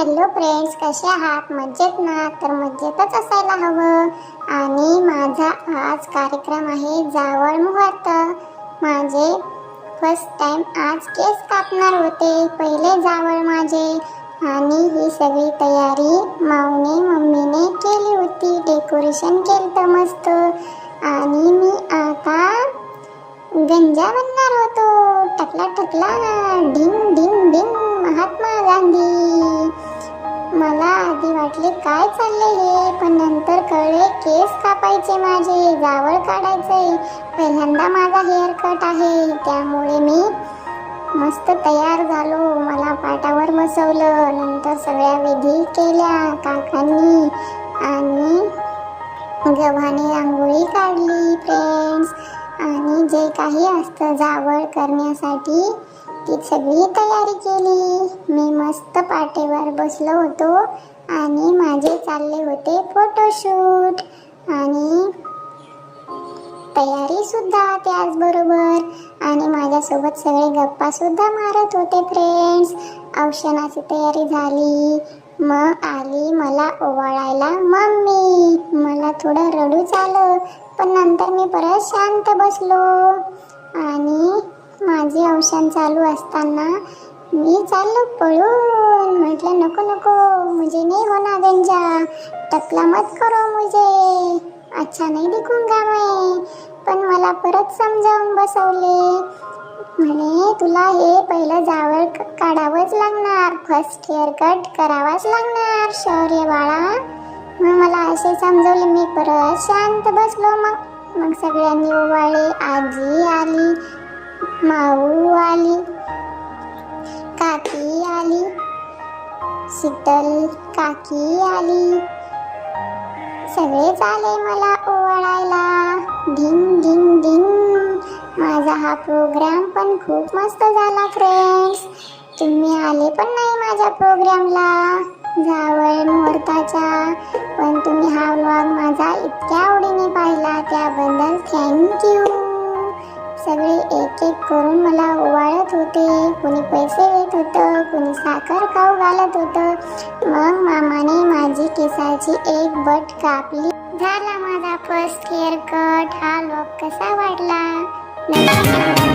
Hello friends कसे आहात? मज्जेत ना? तर मज्जेतच असायला हवं. आणि माझा आज कार्यक्रम आहे जावळ मुहूर्त. माझे फर्स्ट टाइम आज केस कापणार होते. पहिले जावळ माझे. आणि ही सगळी तयारी माऊने मम्मीने केली होती. डेकोरेशन केलं मस्त. आणि मी आता गंजा बनणार होतो. टकला टकला ढिंग ढिंग ढिंग महा वाटले काय चालले हे? पण नंतर कळले केस कापायचे माझे जावळ काढायचे पहिल्यांदा माझा हेअर कट आहे. त्यामुळे मी मस्त तयार झालो. मला पाटावर बसवलं. नंतर सगळ्या विधी केल्या काकांनी. आणि गव्हाने रांगोळी काढली फ्रेंड्स आणि जे काही असतं जावळ करण्यासाठी ती सगळी तयारी केली. मी मस्त पाठीवर बसलो होतो आणि माझे चालले होते फोटोशूट आणि तयारी सुद्धा त्याचबरोबर. आणि माझ्यासोबत सगळे गप्पा सुद्धा मारत होते फ्रेंड्स औषणाची तयारी झाली. मग आली मला ओवाळायला मम्मी. मला थोडं रडूच आलं पण नंतर मी परत शांत बसलो. आणि माझे औषण चालू असताना मी चाललो पळून. म्हटलं नको नको मुझे नाही होना गंजा. टकला मत करो मुझे. अच्छा नाही दिखूंगा मैं. पण मला परत समजावून बसवले. म्हणे तुला हे पहिलं जावळ काढावंच लागणार. फर्स्ट हेअर कट करावाच लागणार शौर्य बाळा. मग मला असे समजवले मी परत शांत बसलो मग. मग सगळ्यांनी ओवाळे. आजी आली. माऊ आली काकी आली शीतल काकी आली. सगळेच आले मला ओवाळायला. ढिंग ढिंग ढिंग माझा हा प्रोग्राम पण खूप मस्त झाला फ्रेंड्स तुम्ही आले पण नाही माझ्या प्रोग्रामला जावळ मुहूर्ताच्या पण तुम्ही हा व्लॉग माझा इतक्या आवडीने पाहिला सगळे एक एक करून मला ओवाळत होते. कोणी पैसे देत होतं कोणी साखर खाऊ घालत होतं. मग मामाने माझी केसाची एक बट कापली. झाला माझा फर्स्ट हेअर कट हा लॉक कसा वाटला?